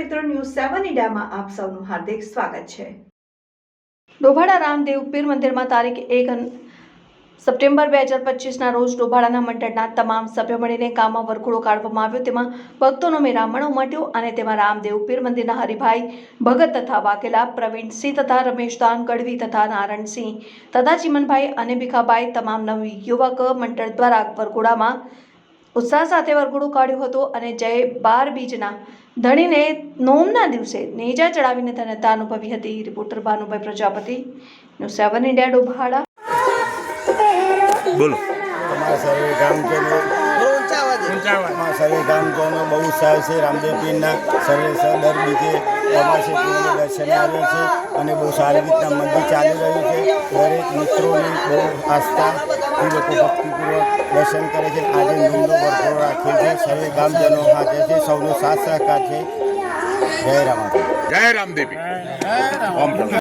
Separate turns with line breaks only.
સેવન ઇન્ડિયામાં આપ સૌનું હાર્દિક સ્વાગત છે. ડોભાડા રામદેવ પીર મંદિરમાં તારીખ એક સપ્ટેમ્બર બે હજાર પચીસના રોજ ડોભાડાના મંડળના તમામ સભ્યો મળીને ગામમાં વરઘોડો કાઢવામાં આવ્યો. તેમાં ભક્તોનો મેરામણ ઉમટ્યો અને તેમાં રામદેવ પીર મંદિરના હરિભાઈ ભગત તથા વાઘેલા, પ્રવીણસિંહ તથા રમેશદાન ગઢવી તથા નારાયણસિંહ તથા ચિમનભાઈ અને ભીખાભાઈ, તમામ નવી યુવક મંડળ દ્વારા વરઘોડામાં ઉત્સાહ સાથે વરઘોડું કાઢ્યું હતું અને જય બાર બીજના ધણીને નોમના દિવસે નેજા ચડાવીને ધન્યતા અનુભવી હતી. Reporter Bhanubhai Prajapati news seven India Dobhada.
બોલો.
સર્વે ગામજનો સર્વે ગામજનો બહુ ઉત્સાહ છે. રામદેવ પીરના સર્વે દર બીજે અમાસે પીરને દર્શને આવે છે અને બહુ સારી રીતના મંદિર ચાલી રહ્યું છે. દરેક મિત્રોની બહુ આસ્થા એ લોકો ભક્તિપૂર્વક દર્શન કરે છે આજે નંદો વરખોડો રાખે છે સર્વે ગામજનો હાજર છે સૌનો સાથ સહકાર છે જય રામાદેવ
જય રામદેવી ઓમ પ્રકાશ